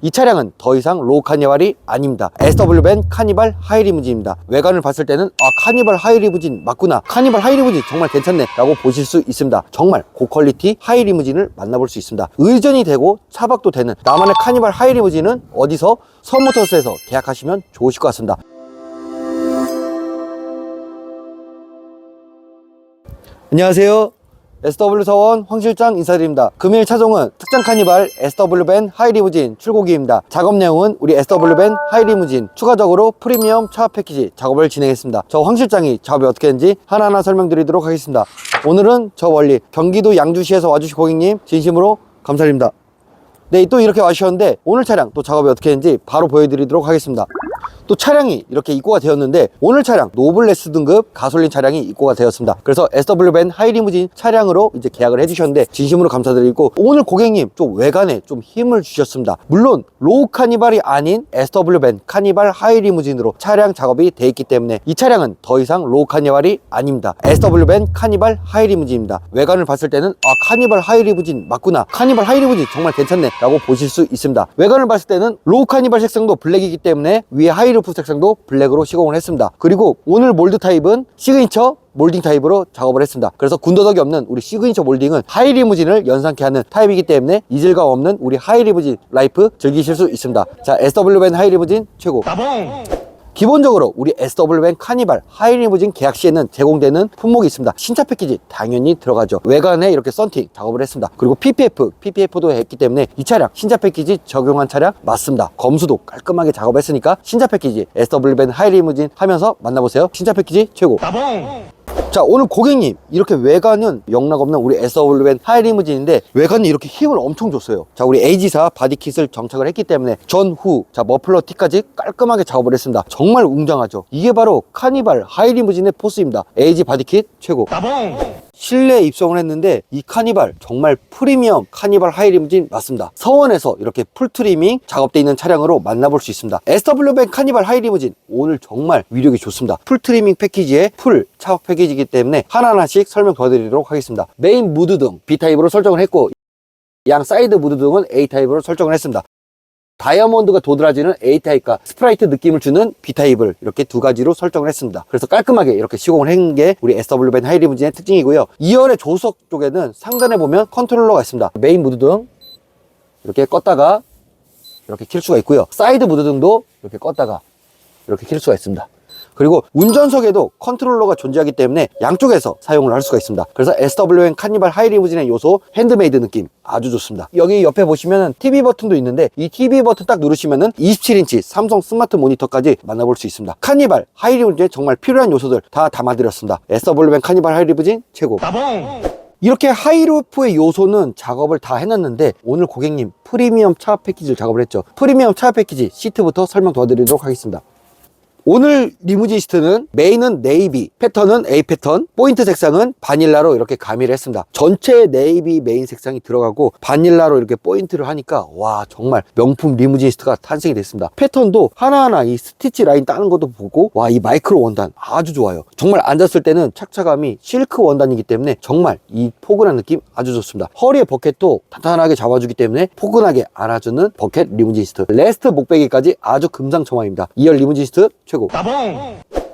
이 차량은 더 이상 로우 카니발이 아닙니다. SW밴 카니발 하이리무진입니다. 외관을 봤을 때는 아 카니발 하이리무진 맞구나. 카니발 하이리무진 정말 괜찮네 라고 보실 수 있습니다. 정말 고퀄리티 하이리무진을 만나볼 수 있습니다. 의전이 되고 차박도 되는 나만의 카니발 하이리무진은 어디서 서모터스에서 계약하시면 좋으실 것 같습니다. 안녕하세요. SW 사원 황 실장 인사드립니다. 금일 차종은 특장 카니발 SW밴 하이리무진 출고기입니다. 작업 내용은 우리 SW밴 하이리무진 추가적으로 프리미엄 차 패키지 작업을 진행했습니다. 저 황 실장이 작업이 어떻게 했는지 하나하나 설명드리도록 하겠습니다. 오늘은 저 멀리 경기도 양주시에서 와주신 고객님 진심으로 감사드립니다. 네, 또 이렇게 와주셨는데 오늘 차량 또 작업이 어떻게 했는지 바로 보여드리도록 하겠습니다. 또 차량이 이렇게 입고가 되었는데 오늘 차량 노블레스 등급 가솔린 차량이 입고가 되었습니다. 그래서 SW밴 하이리무진 차량으로 이제 계약을 해주셨는데 진심으로 감사드리고 오늘 고객님 좀 외관에 좀 힘을 주셨습니다. 물론 로우 카니발이 아닌 SW밴 카니발 하이리무진으로 차량 작업이 돼 있기 때문에 이 차량은 더 이상 로우 카니발이 아닙니다. SW밴 카니발 하이리무진입니다. 외관을 봤을 때는 아 카니발 하이리무진 맞구나. 카니발 하이리무진 정말 괜찮네 라고 보실 수 있습니다. 외관을 봤을 때는 로우 카니발 색상도 블랙이기 때문에 위에 하이 루프 색상도 블랙으로 시공을 했습니다. 그리고 오늘 몰드 타입은 시그니처 몰딩 타입으로 작업을 했습니다. 그래서 군더더기 없는 우리 시그니처 몰딩은 하이 리무진을 연상케 하는 타입이기 때문에 이질감 없는 우리 하이 리무진 라이프 즐기실 수 있습니다. 자, SW밴 하이 리무진 최고. 기본적으로 우리 SW밴 카니발 하이리무진 계약 시에는 제공되는 품목이 있습니다. 신차 패키지 당연히 들어가죠. 외관에 이렇게 썬팅 작업을 했습니다. 그리고 PPF, PPF도 했기 때문에 이 차량 신차 패키지 적용한 차량 맞습니다. 검수도 깔끔하게 작업했으니까 신차 패키지 SW밴 하이리무진 하면서 만나보세요. 신차 패키지 최고. 자 오늘 고객님 이렇게 외관은 영락 없는 우리 SW밴 하이리무진인데 외관이 이렇게 힘을 엄청 줬어요. 자 우리 AG4 바디킷을 정착을 했기 때문에 전후 자 머플러 T까지 깔끔하게 작업을 했습니다. 정말 웅장하죠. 이게 바로 카니발 하이리무진의 포스입니다. AG 바디킷 최고 실내 입성을 했는데 이 카니발 정말 프리미엄 카니발 하이리무진 맞습니다. 서원에서 이렇게 풀 트리밍 작업돼 있는 차량으로 만나볼 수 있습니다. SW밴 카니발 하이리무진 오늘 정말 위력이 좋습니다. 풀 트리밍 패키지의 풀 차박 패키지이기 때문에 하나하나씩 설명 도와드리도록 하겠습니다. 메인 무드등 B타입으로 설정을 했고 양 사이드 무드등은 A타입으로 설정을 했습니다. 다이아몬드가 도드라지는 A타입과 스프라이트 느낌을 주는 B타입을 이렇게 두 가지로 설정을 했습니다. 그래서 깔끔하게 이렇게 시공을 한 게 우리 SW밴 하이리무진의 특징이고요. 2열의 조수석 쪽에는 상단에 보면 컨트롤러가 있습니다. 메인 무드등 이렇게 껐다가 이렇게 킬 수가 있고요. 사이드 무드등도 이렇게 껐다가 이렇게 킬 수가 있습니다. 그리고 운전석에도 컨트롤러가 존재하기 때문에 양쪽에서 사용을 할 수가 있습니다. 그래서 SWN 카니발 하이리무진의 요소 핸드메이드 느낌 아주 좋습니다. 여기 옆에 보시면 TV 버튼도 있는데 이 TV 버튼 딱 누르시면은 27인치 삼성 스마트 모니터까지 만나볼 수 있습니다. 카니발 하이리무진에 정말 필요한 요소들 다 담아드렸습니다. SWN 카니발 하이리무진 최고. 이렇게 하이루프의 요소는 작업을 다 해놨는데 오늘 고객님 프리미엄 차 패키지를 작업을 했죠. 프리미엄 차 패키지 시트부터 설명 도와드리도록 하겠습니다. 오늘 리무진 시트는 메인은 네이비, 패턴은 A 패턴, 포인트 색상은 바닐라로 이렇게 가미를 했습니다. 전체 네이비 메인 색상이 들어가고 바닐라로 이렇게 포인트를 하니까 와 정말 명품 리무진 시트가 탄생이 됐습니다. 패턴도 하나하나 이 스티치 라인 따는 것도 보고 와 이 마이크로 원단 아주 좋아요. 정말 앉았을 때는 착착감이 실크 원단이기 때문에 정말 이 포근한 느낌 아주 좋습니다. 허리의 버켓도 탄탄하게 잡아주기 때문에 포근하게 안아주는 버켓 리무진 시트. 레스트 목베개까지 아주 금상첨화입니다. 2열 리무진 시트 최고.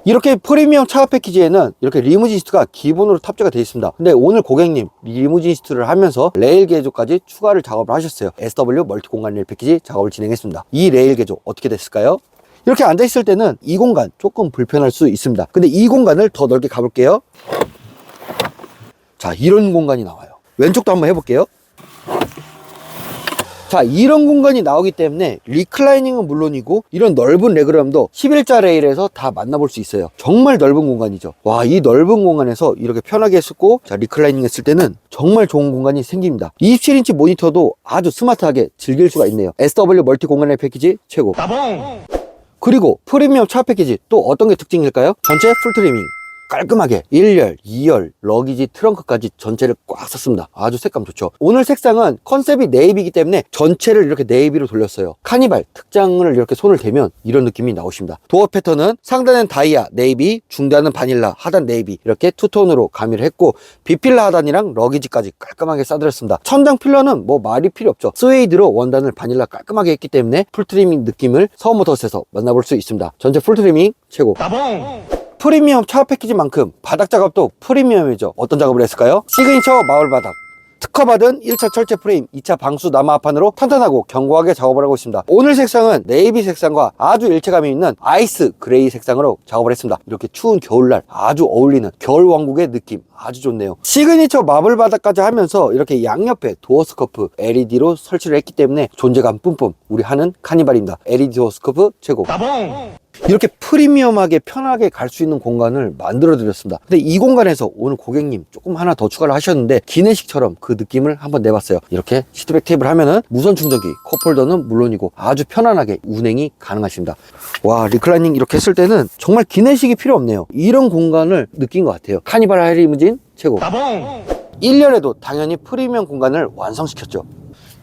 이렇게 프리미엄 차가 패키지에는 이렇게 리무진 시트가 기본으로 탑재가 되어 있습니다. 근데 오늘 고객님 리무진 시트를 하면서 레일 개조까지 추가를 작업을 하셨어요. SW 멀티 공간 레일 패키지 작업을 진행했습니다. 이 레일 개조 어떻게 됐을까요? 이렇게 앉아 있을 때는 이 공간 조금 불편할 수 있습니다. 근데 이 공간을 더 넓게 가볼게요. 자, 이런 공간이 나와요. 왼쪽도 한번 해볼게요. 자 이런 공간이 나오기 때문에 리클라이닝은 물론이고 이런 넓은 레그램도 11자 레일에서 다 만나볼 수 있어요. 정말 넓은 공간이죠. 와 이 넓은 공간에서 이렇게 편하게 쓰고 자 리클라이닝 했을 때는 정말 좋은 공간이 생깁니다. 27인치 모니터도 아주 스마트하게 즐길 수가 있네요. SW 멀티 공간의 패키지 최고. 그리고 프리미엄 차 패키지 또 어떤 게 특징일까요? 전체 풀 트리밍 깔끔하게 1열, 2열, 러기지, 트렁크까지 전체를 꽉 썼습니다. 아주 색감 좋죠. 오늘 색상은 컨셉이 네이비이기 때문에 전체를 이렇게 네이비로 돌렸어요. 카니발 특장을 이렇게 손을 대면 이런 느낌이 나오십니다. 도어 패턴은 상단은 다이아, 네이비, 중단은 바닐라, 하단 네이비 이렇게 투톤으로 가미를 했고 비필라 하단이랑 러기지까지 깔끔하게 싸드렸습니다. 천장 필러는 뭐 말이 필요 없죠. 스웨이드로 원단을 바닐라 깔끔하게 했기 때문에 풀트리밍 느낌을 서모터스에서 만나볼 수 있습니다. 전체 풀트리밍 최고. 프리미엄 차 패키지만큼 바닥 작업도 프리미엄이죠. 어떤 작업을 했을까요? 시그니처 마을 바닥. 특허받은 1차 철제 프레임, 2차 방수 나마판으로 탄탄하고 견고하게 작업을 하고 있습니다. 오늘 색상은 네이비 색상과 아주 일체감이 있는 아이스 그레이 색상으로 작업을 했습니다. 이렇게 추운 겨울날 아주 어울리는 겨울 왕국의 느낌 아주 좋네요. 시그니처 마블 바닥까지 하면서 이렇게 양옆에 도어 스커프 LED로 설치를 했기 때문에 존재감 뿜뿜 우리 하는 카니발입니다. LED 도어 스커프 최고. 이렇게 프리미엄하게 편하게 갈 수 있는 공간을 만들어 드렸습니다. 근데 이 공간에서 오늘 고객님 조금 하나 더 추가를 하셨는데 기내식처럼 그 느낌을 한번 내봤어요. 이렇게 시트백 테이블 하면은 무선 충전기 컵홀더는 물론이고 아주 편안하게 운행이 가능하십니다. 와 리클라이닝 이렇게 했을 때는 정말 기내식이 필요 없네요. 이런 공간을 느낀 것 같아요. 카니발 하이리무진 최고. 1년에도 당연히 프리미엄 공간을 완성시켰죠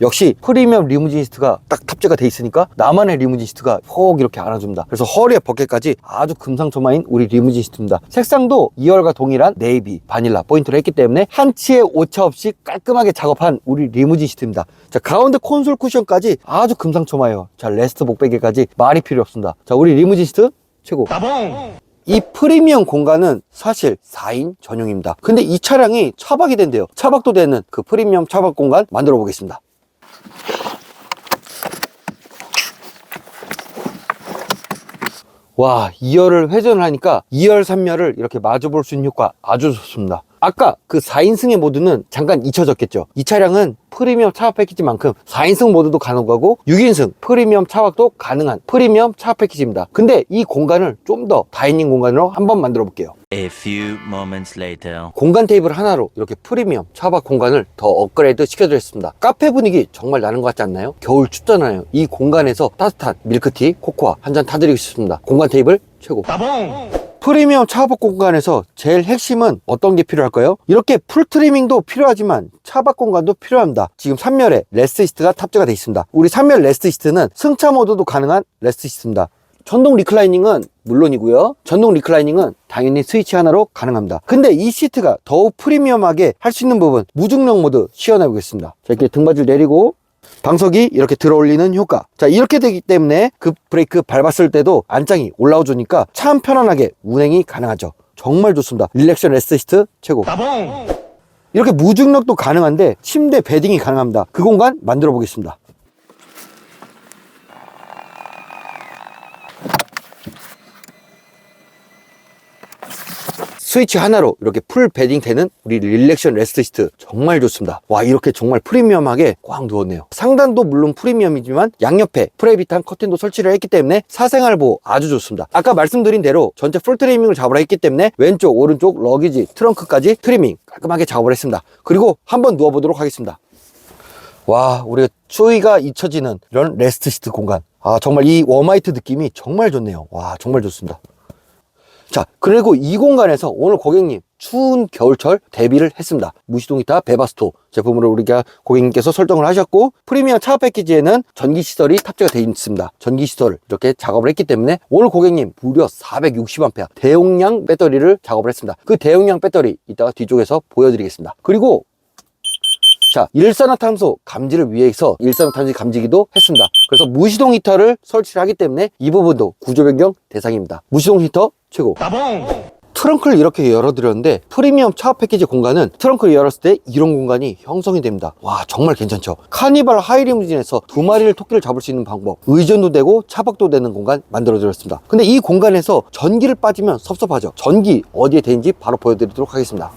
역시 프리미엄 리무진 시트가 딱 탑재가 돼 있으니까 나만의 리무진 시트가 퍽 이렇게 안아줍니다. 그래서 허리에 버켓까지 아주 금상첨화인 우리 리무진 시트입니다. 색상도 2열과 동일한 네이비, 바닐라 포인트를 했기 때문에 한 치의 오차 없이 깔끔하게 작업한 우리 리무진 시트입니다. 자 가운데 콘솔 쿠션까지 아주 금상첨화예요. 자 레스트 목베개까지 말이 필요 없습니다. 자 우리 리무진 시트 최고. 이 프리미엄 공간은 사실 4인 전용입니다. 근데 이 차량이 차박이 된대요. 차박도 되는 그 프리미엄 차박 공간 만들어 보겠습니다. 와, 2열을 회전을 하니까 2열, 3열을 이렇게 마주 볼 수 있는 효과 아주 좋습니다. 아까 그 4인승의 모드는 잠깐 잊혀졌겠죠. 이 차량은 프리미엄 차박 패키지만큼 4인승 모드도 가능하고 6인승 프리미엄 차박도 가능한 프리미엄 차박 패키지입니다. 근데 이 공간을 좀 더 다이닝 공간으로 한번 만들어 볼게요. A few moments later. 공간 테이블 하나로 이렇게 프리미엄 차박 공간을 더 업그레이드 시켜드렸습니다. 카페 분위기 정말 나는 것 같지 않나요? 겨울 춥잖아요. 이 공간에서 따뜻한 밀크티, 코코아 한 잔 타드리고 싶습니다. 공간 테이블 최고. 프리미엄 차박 공간에서 제일 핵심은 어떤 게 필요할까요? 이렇게 풀 트리밍도 필요하지만 차박 공간도 필요합니다. 지금 3열에 레스트 시트가 탑재가 되어 있습니다. 우리 3열 레스트 시트는 승차 모드도 가능한 레스트 시트입니다. 전동 리클라이닝은 물론이고요. 전동 리클라이닝은 당연히 스위치 하나로 가능합니다. 근데 이 시트가 더욱 프리미엄하게 할 수 있는 부분 무중력 모드 시연해 보겠습니다. 자, 이렇게 등받이를 내리고 방석이 이렇게 들어 올리는 효과. 자, 이렇게 되기 때문에 급 브레이크 밟았을 때도 안장이 올라와 주니까 참 편안하게 운행이 가능하죠. 정말 좋습니다. 릴렉션 레스트 최고. 이렇게 무중력도 가능한데 침대 베딩이 가능합니다. 그 공간 만들어 보겠습니다. 스위치 하나로 이렇게 풀 베딩 되는 우리 릴렉션 레스트 시트 정말 좋습니다. 와 이렇게 정말 프리미엄하게 꽉 누웠네요. 상단도 물론 프리미엄이지만 양옆에 프레비탄 커튼도 설치를 했기 때문에 사생활 보호 아주 좋습니다. 아까 말씀드린 대로 전체 풀 트리밍을 작업을 했기 때문에 왼쪽 오른쪽 러기지 트렁크까지 트리밍 깔끔하게 작업을 했습니다. 그리고 한번 누워보도록 하겠습니다. 와 우리가 추위가 잊혀지는 이런 레스트 시트 공간 아 정말 이 웜화이트 느낌이 정말 좋네요 와 정말 좋습니다 자 그리고 이 공간에서 오늘 고객님 추운 겨울철 대비를 했습니다. 무시동 기타 베바스토 제품으로 우리가 고객님께서 설정을 하셨고 프리미엄 차 패키지에는 전기 시설이 탑재가 되어 있습니다. 전기 시설 이렇게 작업을 했기 때문에 오늘 고객님 무려 460A 대용량 배터리를 작업을 했습니다. 그 대용량 배터리 이따가 뒤쪽에서 보여드리겠습니다. 그리고 자, 일산화탄소 감지를 위해서 일산화탄소 감지기도 했습니다. 그래서 무시동 히터를 설치를 하기 때문에 이 부분도 구조 변경 대상입니다. 무시동 히터 최고. 트렁크를 이렇게 열어드렸는데 프리미엄 차업 패키지 공간은 트렁크를 열었을 때 이런 공간이 형성이 됩니다. 와 정말 괜찮죠. 카니발 하이리무진에서 두 마리를 토끼를 잡을 수 있는 방법 의전도 되고 차박도 되는 공간 만들어드렸습니다. 근데 이 공간에서 전기를 빠지면 섭섭하죠. 전기 어디에 되는지 바로 보여드리도록 하겠습니다.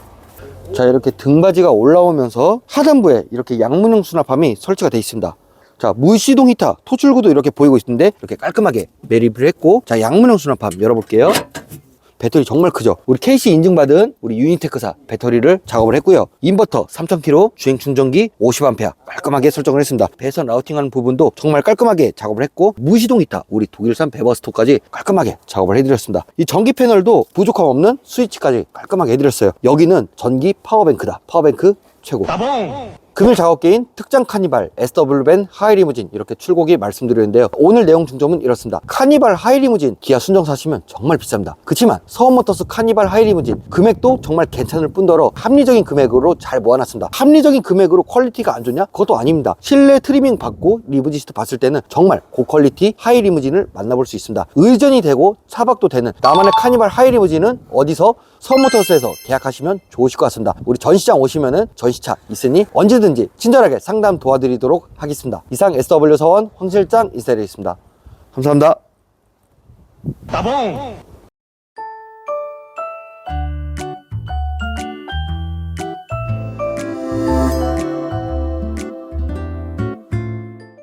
자 이렇게 등받이가 올라오면서 하단부에 이렇게 양문형 수납함이 설치가 되어 있습니다. 자 무시동 히터 토출구도 이렇게 보이고 있는데 이렇게 깔끔하게 매립을 했고 자 양문형 수납함 열어볼게요 배터리 정말 크죠. 우리 KC 인증받은 우리 유니테크사 배터리를 작업을 했고요. 인버터 3000kW 주행 충전기 50A 깔끔하게 설정을 했습니다. 배선 라우팅하는 부분도 정말 깔끔하게 작업을 했고 무시동 히터 우리 독일산 베버스토까지 깔끔하게 작업을 해드렸습니다. 이 전기 패널도 부족함 없는 스위치까지 깔끔하게 해드렸어요. 여기는 전기 파워뱅크다. 파워뱅크 최고 금일 작업계인 특장 카니발 SW밴 하이리무진 이렇게 출고기 말씀드렸는데요. 오늘 내용 중점은 이렇습니다. 카니발 하이리무진 기아 순정 사시면 정말 비쌉니다. 그렇지만 서원모터스 카니발 하이리무진 금액도 정말 괜찮을 뿐더러 합리적인 금액으로 잘 모아놨습니다. 합리적인 금액으로 퀄리티가 안 좋냐? 그것도 아닙니다. 실내 트리밍 받고 리무진 시트 봤을 때는 정말 고퀄리티 하이리무진을 만나볼 수 있습니다. 의전이 되고 차박도 되는 나만의 카니발 하이리무진은 어디서 서원모터스에서 계약하시면 좋으실 것 같습니다. 우리 전시장 오시면은 전시차 있으니 언제든지 친절하게 상담 도와드리도록 하겠습니다. 이상 SW 서원 황 실장 인사드리겠습니다. 감사합니다. 따봉!